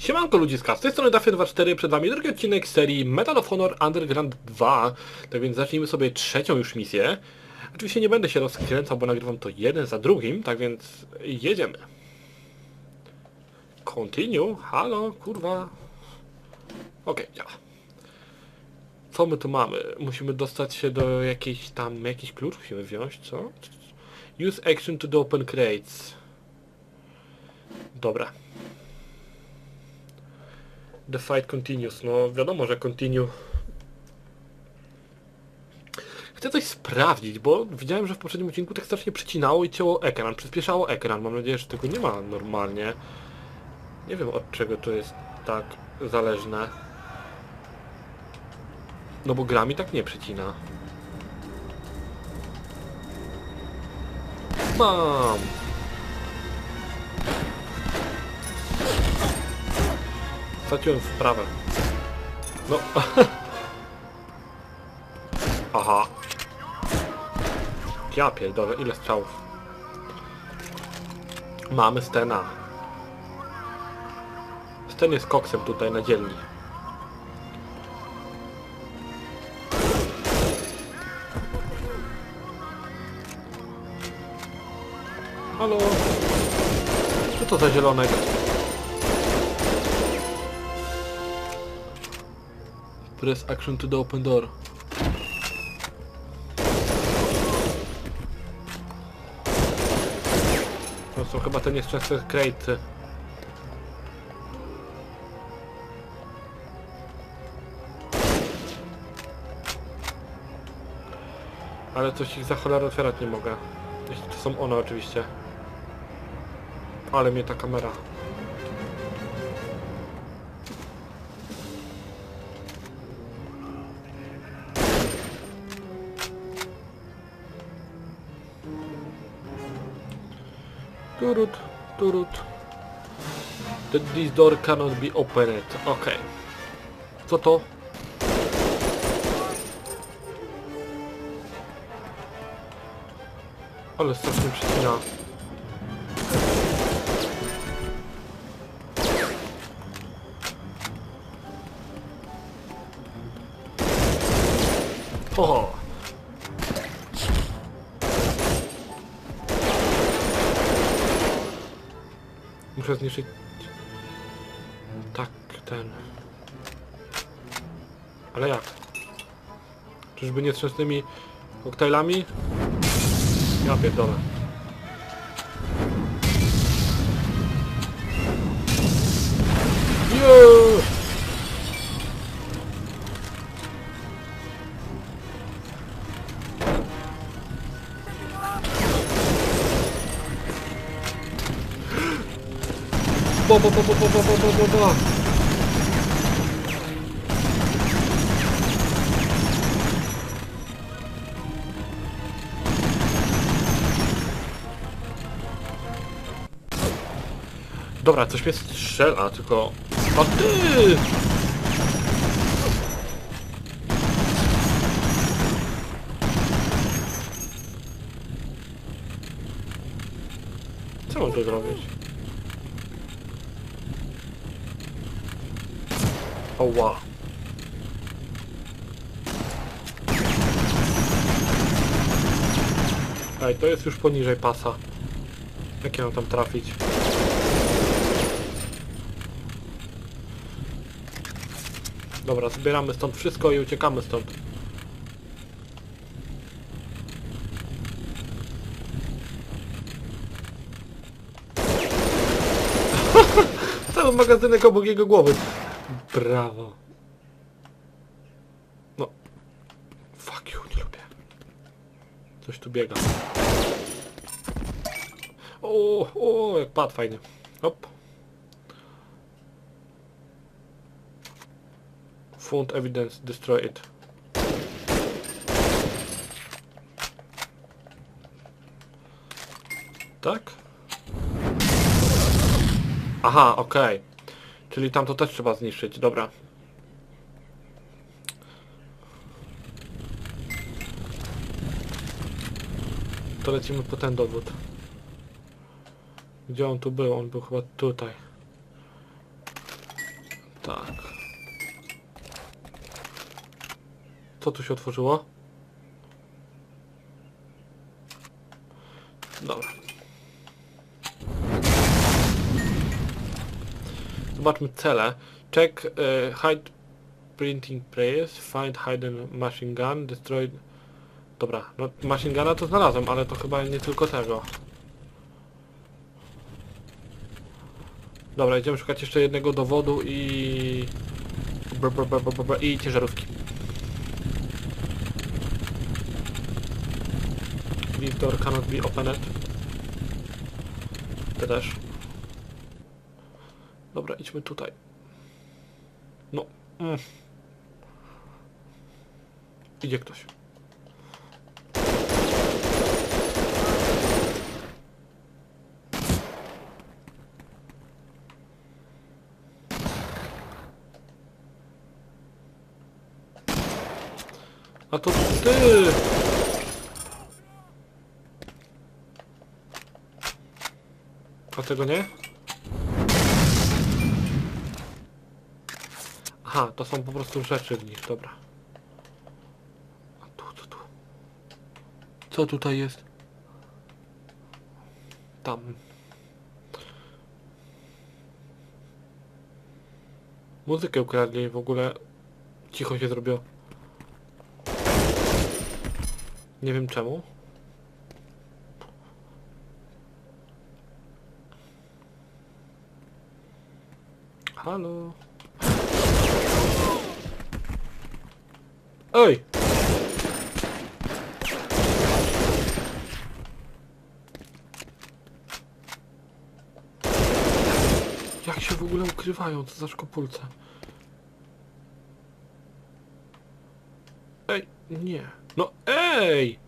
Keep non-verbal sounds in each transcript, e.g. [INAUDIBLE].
Siemanko ludziska, z tej strony Dafy24, przed wami drugi odcinek z serii Medal of Honor Underground 2. Tak więc zacznijmy sobie trzecią już misję. Oczywiście nie będę się rozkręcał, bo nagrywam to jeden za drugim, tak więc jedziemy. Continue? Halo, kurwa. Okej, działa. Co my tu mamy? Musimy dostać się do jakiejś tam, jakiś klucz musimy wziąć, co? Use action to open crates. Dobra. The fight continues. No wiadomo, że continue. Chcę coś sprawdzić, bo widziałem, że w poprzednim odcinku tak strasznie przycinało i cięło ekran, przyspieszało ekran. Mam nadzieję, że tego nie ma normalnie. Nie wiem od czego to jest tak zależne. No bo gra mi tak nie przycina. Mam! Straciłem wprawę. No. [LAUGHS] Aha. Ja pierdolę, ile strzałów. Mamy Stena. Sten jest koksem tutaj na dzielni. Halo? Co to za zielonek? Press action to the open door. To są chyba te nieszczęsne krejty. Ale coś ich za cholerę otwierać nie mogę. Jeśli to są one oczywiście. Ale mnie ta kamera. Turut, this door cannot be opened. Okej. Co to? Ale strasznie przycina. Muszę zniszczyć... Tak, ten... Ale jak? Czyżby nieszczęsnymi koktajlami? Ja pierdolę. Ba ba ba ba ba ba ba ba ba. Dobra, coś mnie strzela, tylko... O ty! Co mam tu zrobić? Oła. Ej, to jest już poniżej pasa. Jak ja mam tam trafić? Dobra, zbieramy stąd wszystko i uciekamy stąd. [LAUGHS] Cały magazynek obok jego głowy. Brawo. No. Fuck you, nie lubię. Coś tu biega. O, o, jak padł fajnie. Hop. Found evidence, destroy it. Tak? Aha, okej. Czyli tam to też trzeba zniszczyć, dobra. To lecimy po ten dowód. Gdzie on tu był? On był chyba tutaj. Tak. Co tu się otworzyło? Dobra. Zobaczmy cele. Check e, hide printing press, find hidden machine gun, destroy... Dobra, no machine guna to znalazłem, ale to chyba nie tylko tego. Dobra, idziemy szukać jeszcze jednego dowodu i... br- br- br- br- br- i ciężarówki. This door cannot be opened. Te też. Dobra, idźmy tutaj. No. Mm. Idzie ktoś. A to ty! A tego nie? Aha, to są po prostu rzeczy w nich, dobra. A tu, tu, tu. Co tutaj jest? Tam. Muzykę ukradli w ogóle. Cicho się zrobiło. Nie wiem czemu. Halo. Oj! Jak się w ogóle ukrywają, co za szkopulce? Ej, nie. No ej!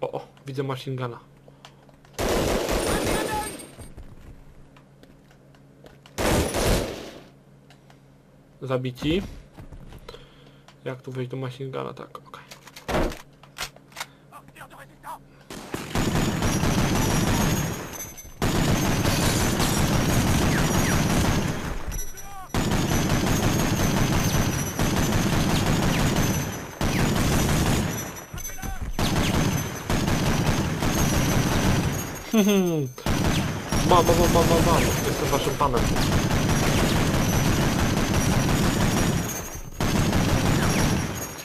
O, o, widzę machine guna. Zabici. Jak tu wejść do machine guna? Tak. Mam, mam, mam, mam, mam. Jestem waszym panem.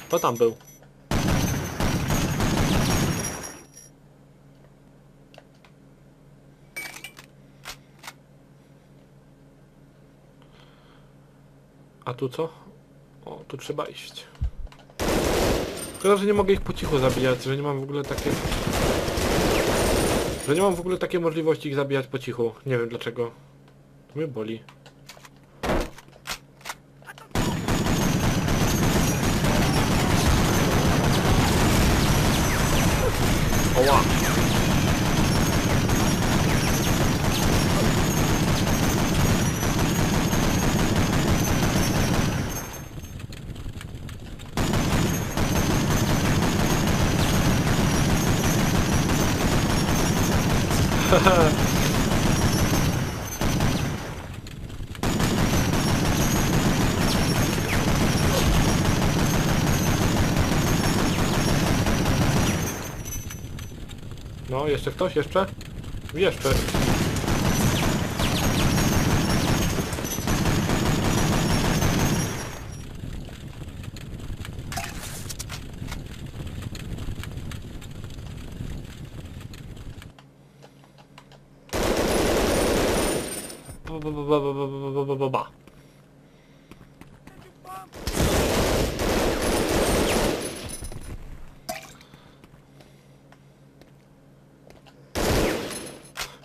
Kto tam był? A tu co? O, tu trzeba iść. Szkoda, że nie mogę ich po cichu zabijać, że nie mam w ogóle takiej... Że nie mam w ogóle takiej możliwości ich zabijać po cichu. Nie wiem dlaczego. To mnie boli. Oła! No, jeszcze ktoś? Jeszcze? Jeszcze.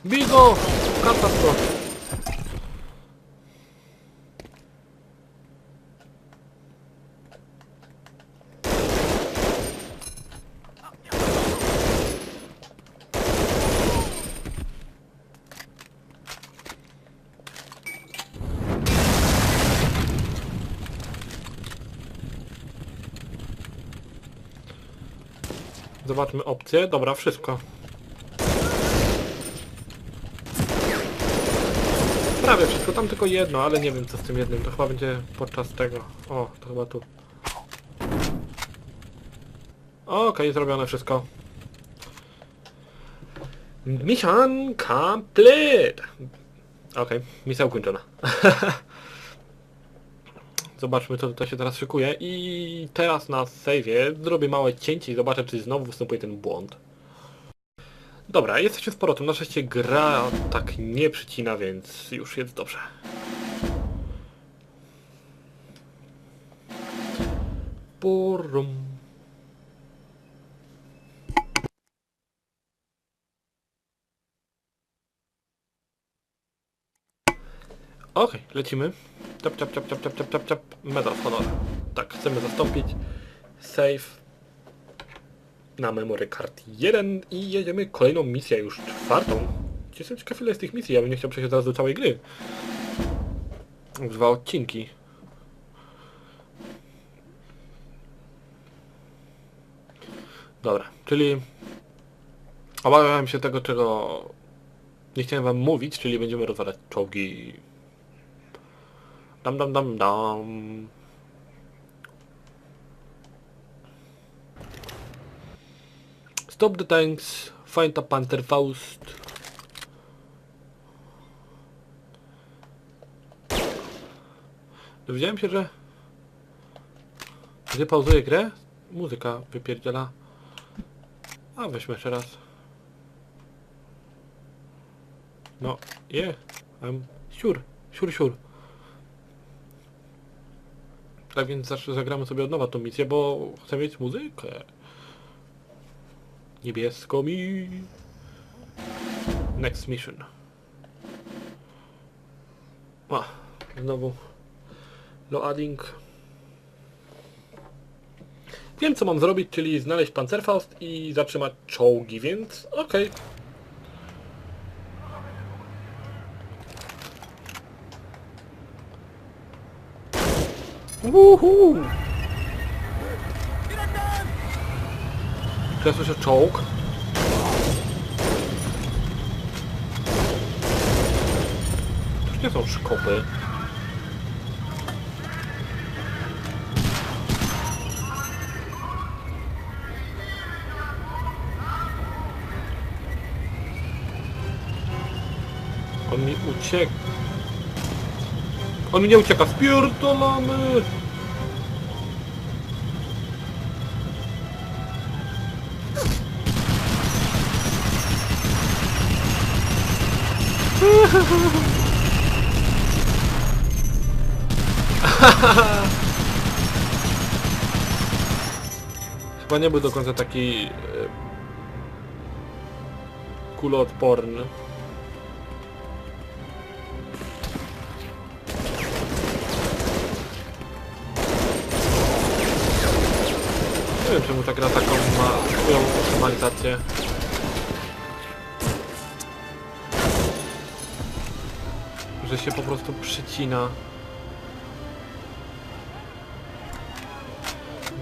Bij go! Zobaczmy opcję. Dobra, wszystko. Prawie wszystko, tam tylko jedno, ale nie wiem co z tym jednym. To chyba będzie podczas tego. O, to chyba tu. Okej, zrobione wszystko. Mission complete! Okej, misja ukończona. [LAUGHS] Zobaczmy co tutaj się teraz szykuje i teraz na save'ie zrobię małe cięcie i zobaczę czy znowu występuje ten błąd. Dobra, jesteśmy z powrotem. Na szczęście gra tak nie przycina, więc już jest dobrze. Porum. Okej, lecimy. Tap, tap, tap, tap, tap, tap, tap, tap. Medal Honor. Tak, chcemy zastąpić. Save. Na memory card 1 i jedziemy kolejną misję, już czwartą. Jestem ciekaw ile jest tych misji, ja bym nie chciał przejść teraz do całej gry. Dwa odcinki. Dobra, czyli obawiałem się tego, czego nie chciałem wam mówić, czyli będziemy rozwalać czołgi. Dam, dam, dam, dam. Stop the tanks, find a Panther Faust. Dowiedziałem się, że gdy pauzuję grę, muzyka wypierdziela. A weźmy jeszcze raz. No, yeah, I'm sure, sure, sure. Tak więc zawsze zagramy sobie od nowa tą misję, bo chcę mieć muzykę. Niebiesko mi. Next mission. A, znowu loading. Wiem co mam zrobić, czyli znaleźć Panzerfaust i zatrzymać czołgi, więc okej. Woohoo! Czy ja słyszę czołg? To nie są szkopy. On mi ucieka. On mi nie ucieka, spierdolamy! [LAUGHS] Chyba nie był do końca taki... E, kuloodporny. Nie wiem czemu ta gra taką ma optymalizację. Że się po prostu przycina.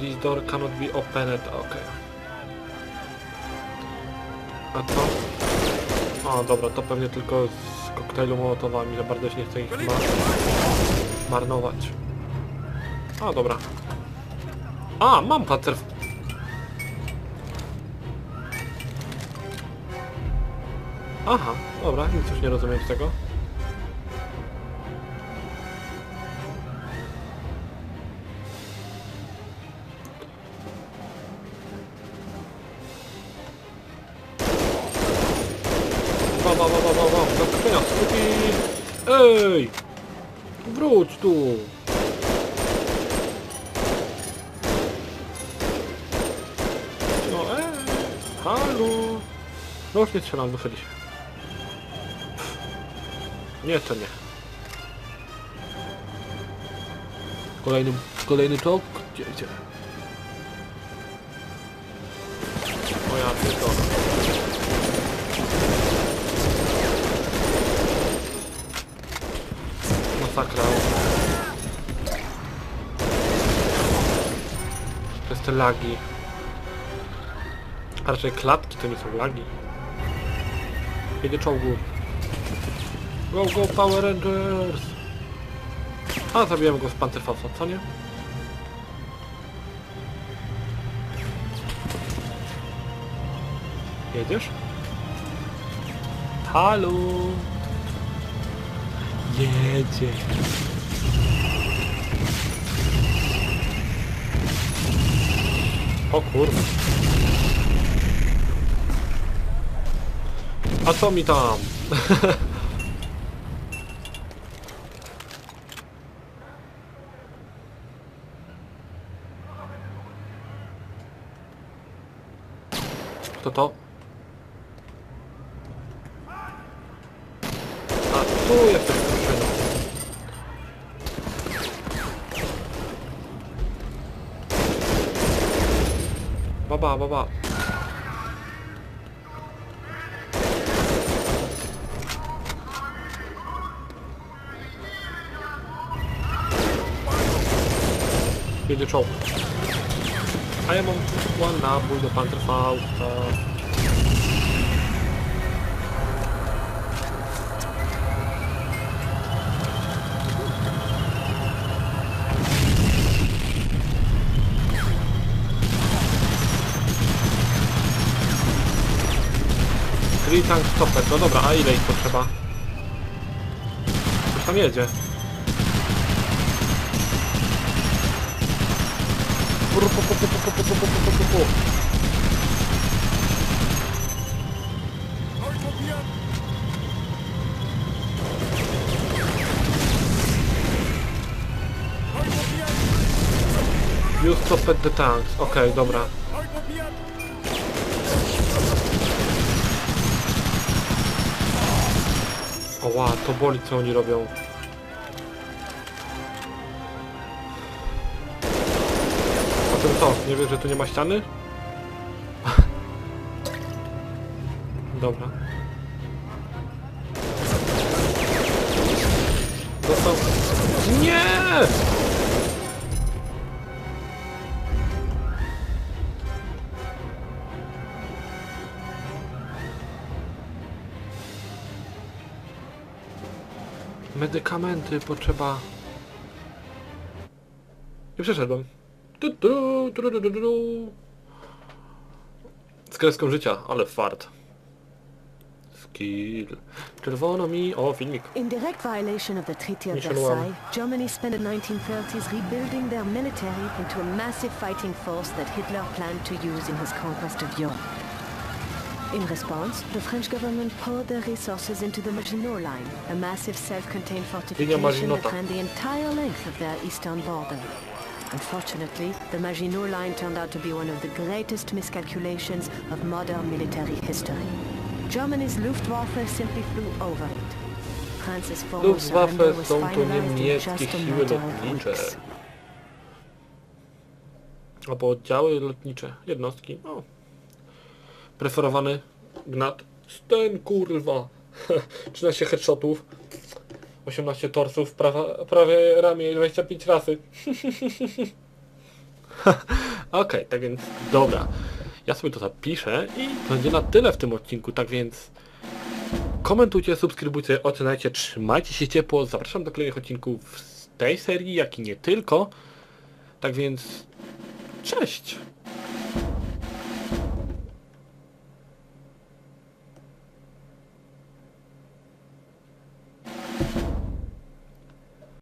This door cannot be opened, ok. A to? O, dobra, to pewnie tylko z koktajlu mołotowami, za bardzo się nie chcę ich ma marnować. A, dobra. A, mam pacer. Aha, dobra, nic już nie rozumiem z tego. Wa, wa, wa, wa, wa, wa, zaskoczenia, skupi! Ej! Wróć tu! No ej! Halo! No już nie strzelam, się. Nie, to nie. Kolejny, kolejny czołg? Gdzie, gdzie? Przez te lagi. A raczej klatki to nie są lagi. Jedzie czołgu. Go, go, Power Rangers! A, zabiłem go z Panzerfausta, co nie? Jedziesz? Halo! Jedzie. O kurwa. A co mi tam? Kto [LAUGHS] to? าๆเบา Jedzie czołg. A ja mam plan na bój do Panther Fausta. Czyli tank stopę. No dobra, a ile ich potrzeba? Już tam jedzie. Use to the tanks. Okej, okay, dobra. Oła, to boli co oni robią. A ten co? Nie wiesz, że tu nie ma ściany? [LAUGHS] Dobra. Dostał... Nie! Medykamenty potrzeba. Nie przeszedłem. Z kreską życia, ale fart. Skill. Czerwono mi... O, filmik. In direct violation of the Treaty of Versailles, Germany spent the 1930s rebuilding their military into a massive fighting force that Hitler planned to use in his conquest of Europe. In response, the French government poured their resources into the Maginot Line, a massive self-contained fortification that ran the entire length of their eastern border. Unfortunately, the Maginot Line turned out to be one of the greatest miscalculations of modern military history. Germany's Luftwaffe simply flew over it. France's Luftwaffe was finalized in just a matter of weeks. Albo oddziały lotnicze, jednostki. O. Preferowany gnat. Sten kurwa. [LAUGHS] 13 headshotów. 18 torsów, prawa, prawie ramię i 25 rasy. [LAUGHS] Okej, tak więc dobra. Ja sobie to zapiszę i to będzie na tyle w tym odcinku, tak więc komentujcie, subskrybujcie, oceniajcie, trzymajcie się ciepło. Zapraszam do kolejnych odcinków z tej serii, jak i nie tylko. Tak więc cześć!